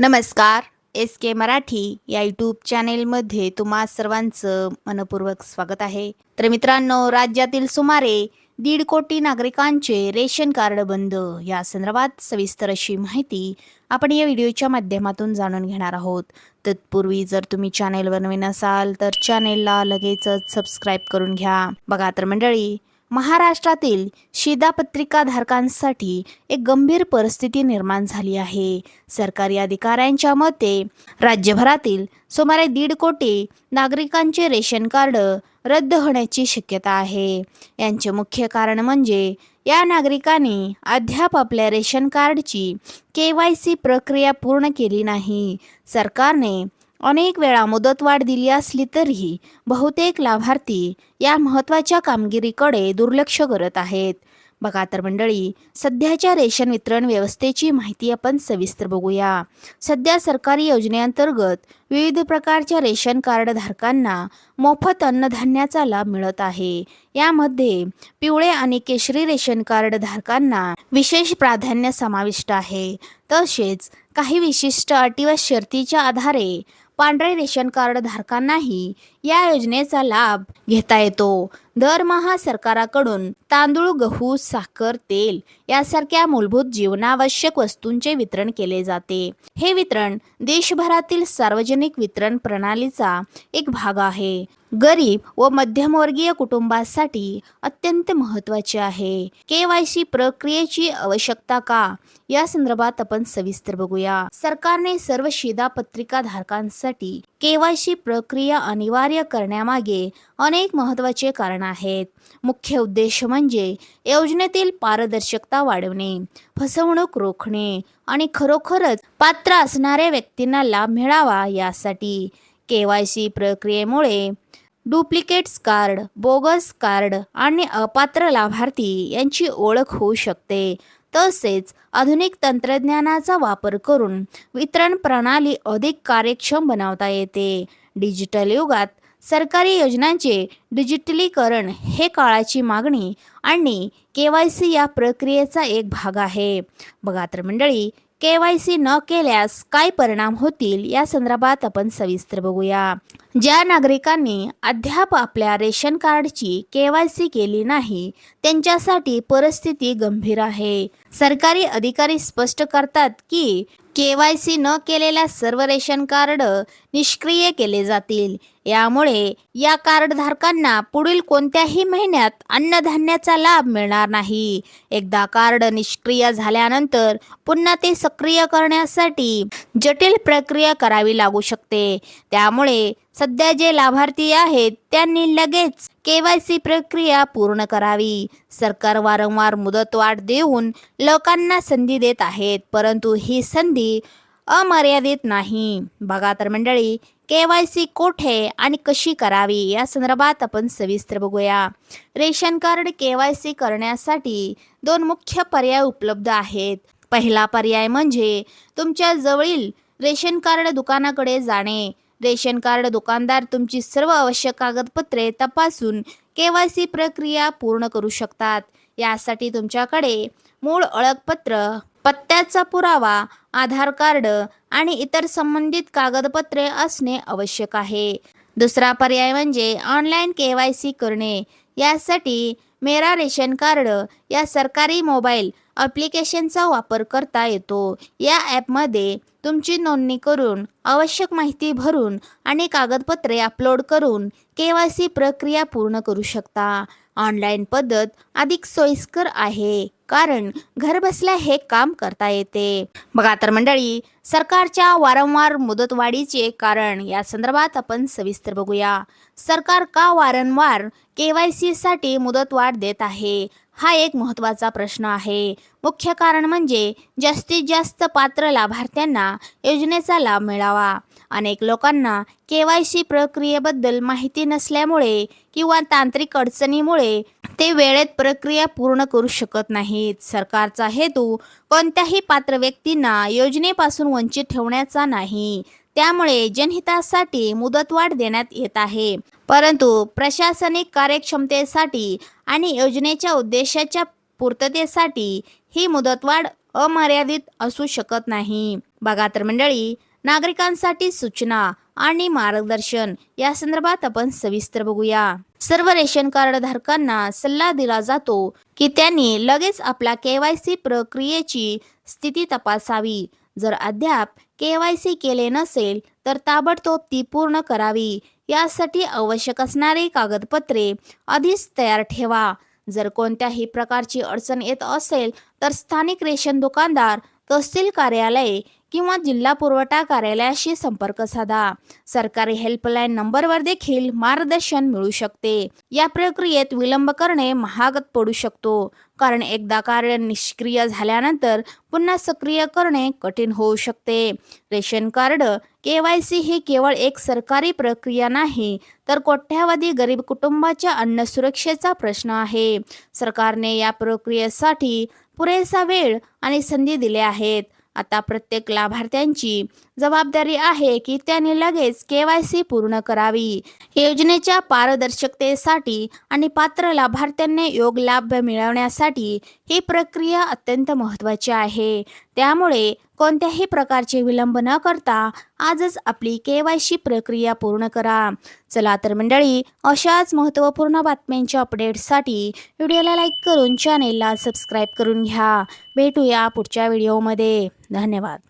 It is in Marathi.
नमस्कार एस के मराठी या यूट्यूब चॅनेलमध्ये तुम्हा सर्वांचं मनपूर्वक स्वागत आहे. तर मित्रांनो राज्यातील सुमारे दीड कोटी नागरिकांचे रेशन कार्ड बंद. या संदर्भात सविस्तर अशी माहिती आपण या व्हिडिओच्या माध्यमातून जाणून घेणार आहोत. तत्पूर्वी जर तुम्ही चॅनेलवर नवीन असाल तर चॅनेलला लगेचच सबस्क्राईब करून घ्या. बघा तर मंडळी महाराष्ट्रातील शिधापत्रिका धारकांसाठी एक गंभीर परिस्थिती निर्माण झाली आहे. सरकारी अधिकाऱ्यांच्या मते राज्यभरातील सुमारे दीड कोटी नागरिकांचे रेशन कार्ड रद्द होण्याची शक्यता आहे. यांचे मुख्य कारण म्हणजे या नागरिकांनी अद्याप आपल्या रेशन कार्डची के वाय सी प्रक्रिया पूर्ण केली नाही. सरकारने अनेक वेळा मुदतवाढ दिली असली तरीही बहुतेक लाभार्थी या महत्त्वाच्या कामगिरीकडे दुर्लक्ष करत आहेत. बघा तर मंडळी सध्याच्या रेशन वितरण व्यवस्थेची माहिती आपण सविस्तर बघूया. सध्या सरकारी योजनेअंतर्गत विविध प्रकारच्या रेशन कार्ड धारकांना मोफत अन्नधान्याचा लाभ मिळत आहे. यामध्ये पिवळे आणि केशरी रेशन कार्ड धारकांना विशेष प्राधान्य समाविष्ट आहे. तसेच काही विशिष्ट अटी व शर्तीच्या आधारे पांढरे रेशन कार्ड धारकांनाही या योजनेचा लाभ घेता येतो. दरमहा सरकाराकडून तांदूळ गहू साखर तेल यासारख्या मूलभूत जीवनावश्यक वस्तूंचे वितरण केले जाते. हे वितरण देशभरातील सार्वजनिक वितरण प्रणालीचा एक भाग आहे. गरीब व मध्यमवर्गीय कुटुंबासाठी अत्यंत महत्त्वाचे आहे. के वाय सी प्रक्रियेची आवश्यकता का? या संदर्भात आपण सविस्तर बघूया. सरकारने सर्व शिधापत्रिका धारकांसाठी के वाय सी प्रक्रिया अनिवार्य करण्यामागे अनेक महत्त्वाचे कारण आहेत. मुख्य उद्देश म्हणजे योजनेतील पारदर्शकता वाढवणे फसवणूक रोखणे आणि खरोखरच पात्र असणाऱ्या व्यक्तींना लाभ मिळावा यासाठी के वाय सी प्रक्रियेमुळे डुप्लिकेट्स कार्ड बोगस कार्ड आणि अपात्र लाभार्थी यांची ओळख होऊ शकते. तसेच आधुनिक तंत्रज्ञानाचा वापर करून वितरण प्रणाली अधिक कार्यक्षम बनवता येते. डिजिटल युगात सरकारी योजनांचे डिजिटलीकरण हे काळाची मागणी आणि के वाय सी या प्रक्रियेचा एक भाग आहे. बघा तर मंडळी के वाय सी न केल्यास काय परिणाम होतील? या संदर्भात आपण सविस्तर बघूया. ज्या नागरिकांनी अद्याप आपल्या रेशन कार्डची के वाय सी केली नाही त्यांच्यासाठी परिस्थिती गंभीर आहे. सरकारी अधिकारी स्पष्ट करतात की के वाय सी न केलेल्या सर्व रेशन कार्ड निष्क्रिय केले जातील. यामुळे या कार्डधारकांना पुढील कोणत्याही महिन्यात अन्नधान्याचा लाभ मिळणार नाही. एकदा कार्ड निष्क्रिय झाल्यानंतर पुन्हा ते सक्रिय करण्यासाठी जटिल प्रक्रिया करावी लागू शकते. त्यामुळे सध्या जे लाभार्थी आहेत त्यांनी लगेच के वाय सी प्रक्रिया पूर्ण करावी. सरकार वारंवार मुदतवाढ देऊन लोकांना संधी देत आहेत परंतु ही संधी अमर्यादित नाही. बघा तर मंडळी के वाय सी कोठे आणि कशी करावी या संदर्भात आपण सविस्तर बघूया. Ration card K Y C करण्यासाठी दोन मुख्य पर्याय उपलब्ध आहेत. पहिला पर्याय म्हणजे तुमच्या जवळील रेशन कार्ड दुकानाकडे जाणे. रेशन कार्ड दुकानदार तुमची सर्व आवश्यक कागदपत्रे तपासून के वाय सी प्रक्रिया पूर्ण करू शकतात. यासाठी तुमच्याकडे मूळ ओळखपत्र पत्त्याचा पुरावा आधार कार्ड आणि इतर संबंधित कागदपत्रे असणे आवश्यक आहे. दुसरा पर्याय म्हणजे ऑनलाईन के वाय सी करणे. यासाठी मेरा रेशन कार्ड या सरकारी मोबाईल ॲप्लिकेशनचा वापर करता येतो. या ॲपमध्ये तुमची नोंदणी करून आवश्यक माहिती भरून आणि कागदपत्रे अपलोड करून के वाय सी प्रक्रिया पूर्ण करू शकता. ऑनलाईन पद्धत अधिक सोयीस्कर आहे. कारण घरबसल्या हे काम करता येते. बघा तर मंडळी सरकारच्या वारंवार मुदतवाढीचे कारण या संदर्भात आपण सविस्तर बघूया. सरकार का वारंवार के वाय सीसाठी मुदतवाढ देत आहे? हा एक महत्त्वाचा प्रश्न आहे. मुख्य कारण म्हणजे जास्तीत जास्त पात्र लाभार्थ्यांना योजनेचा लाभ मिळावा. अनेक लोकांना के वाय सी प्रक्रियेबद्दल माहिती नसल्यामुळे किंवा तांत्रिक अडचणीमुळे ते वेळेत प्रक्रिया पूर्ण करू शकत नाहीत. सरकारचा हेतू कोणत्याही पात्र व्यक्तींना योजनेपासून वंचित ठेवण्याचा नाही. त्यामुळे जनहितासाठी मुदतवाढ देण्यात येत आहे. परंतु प्रशासनिक कार्यक्षमतेसाठी आणि योजनेच्या उद्देशाच्या पूर्ततेसाठी ही मुदतवाढ अमर्यादित असू शकत नाही. बघा तर मंडळी नागरिकांसाठी सूचना आणि मार्गदर्शन. या संदर्भात आपण सविस्तर बघूया. सर्व रेशन कार्ड धारकांना सल्ला दिला जातो की त्यांनी लगेच आपल्या केवायसी प्रक्रियेची स्थिती तपासावी. जर अद्याप केवायसी केले नसेल तर ताबडतोब ती पूर्ण करावी. यासाठी आवश्यक असणारी कागदपत्रे आधीच तयार ठेवा. जर कोणत्याही प्रकारची अडचण येत असेल तर स्थानिक रेशन दुकानदार तहसील कार्यालय किंवा जिल्हा पुरवठा कार्यालयाशी संपर्क साधा. सरकारी हेल्पलाईन नंबरवर देखील मार्गदर्शन मिळू शकते. या प्रक्रियेत विलंब करणे महागत पडू शकतो. कारण एकदा कार्य निष्क्रिय झाल्यानंतर पुन्हा सक्रिय करणे कठीण होऊ शकते. Ration card K Y C ही केवळ एक सरकारी प्रक्रिया नाही तर कोट्यावधी गरीब कुटुंबाच्या अन्न सुरक्षेचा प्रश्न आहे. सरकारने या प्रक्रियेसाठी पुरेसा वेळ आणि संधी दिल्या आहेत. आता प्रत्येक लाभार्थ्यांची जबाबदारी आहे की त्यांनी लगेच केवायसी पूर्ण करावी. योजनेच्या पारदर्शकतेसाठी आणि पात्र लाभार्थ्यांना योग लाभ मिळवण्यासाठी ही प्रक्रिया अत्यंत महत्त्वाची आहे. त्यामुळे कोणत्याही प्रकारचे विलंब न करता आजच आपली के वाय सी प्रक्रिया पूर्ण करा. चला तर मंडळी अशाच महत्त्वपूर्ण बातम्यांच्या अपडेटसाठी व्हिडिओला लाईक करून चॅनेलला सबस्क्राईब करून घ्या. भेटूया पुढच्या व्हिडिओमध्ये धन्यवाद.